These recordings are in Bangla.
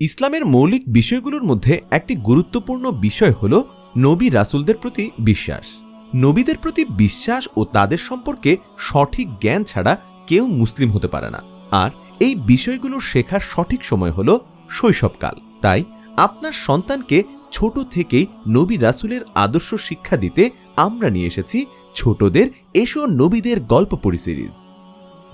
ইসলামের মৌলিক বিষয়গুলোর মধ্যে একটি গুরুত্বপূর্ণ বিষয় হল নবী রাসুলদের প্রতি বিশ্বাস। নবীদের প্রতি বিশ্বাস ও তাদের সম্পর্কে সঠিক জ্ঞান ছাড়া কেউ মুসলিম হতে পারে না। আর এই বিষয়গুলো শেখার সঠিক সময় হল শৈশবকাল। তাই আপনার সন্তানকে ছোট থেকেই নবী রাসুলের আদর্শ শিক্ষা দিতে আমরা নিয়ে এসেছি ছোটদের এসো নবীদের গল্প পড়ি সিরিজ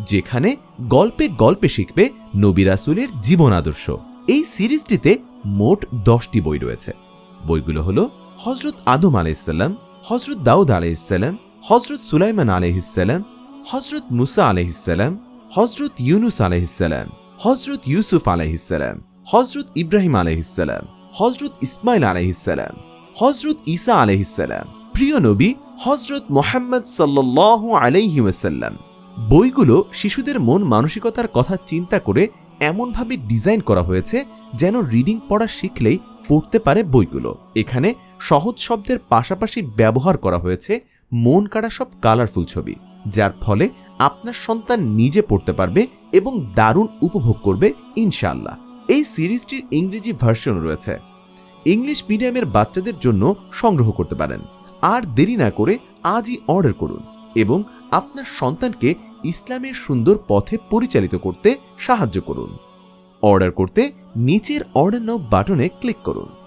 যেখানে গল্পে গল্পে শিখবে নবী রাসুলের জীবন আদর্শ। এই সিরিজটিতে মোট দশটি বই রয়েছে। বইগুলো হল হজরত আদম আলাইসাল্লাম হজরত দাউদ আলাইসাল্লাম হজরত সুলাইমান আলহিসাল্লাম হজরত মুসা আলহিসাল্লাম হজরত ইউনুস আলহিসাল্লাম হজরত ইউসুফ আলহিসাল্লাম হজরত ইব্রাহিম আলহিসাল্লাম হজরত ইসমাইল আলহিসাল্লাম হজরত ঈসা আলহিসাল্লাম প্রিয় নবী হজরত মোহাম্মদ সাল্লাহ আলাইহি ওয়াসাল্লাম। বইগুলো শিশুদের মন মানসিকতার কথা চিন্তা করে এমনভাবে ডিজাইন করা হয়েছে যেন রিডিং পড়া শিখলেই পড়তে পারে বইগুলো। এখানে সহজ শব্দের পাশাপাশি ব্যবহার করা হয়েছে মন কাড়া সব কালারফুল ছবি, যার ফলে আপনার সন্তান নিজে পড়তে পারবে এবং দারুণ উপভোগ করবে ইনশাআল্লাহ। এই সিরিজটির ইংরেজি ভার্সন রয়েছে। ইংলিশ মিডিয়ামের বাচ্চাদের জন্য সংগ্রহ করতে পারেন। আর দেরি না করে আজই অর্ডার করুন এবং আপনার সন্তানকে ইসলামের সুন্দর পথে পরিচালিত করতে সাহায্য করুন। অর্ডার করতে নিচের অর্ডার বাটনে ক্লিক করুন।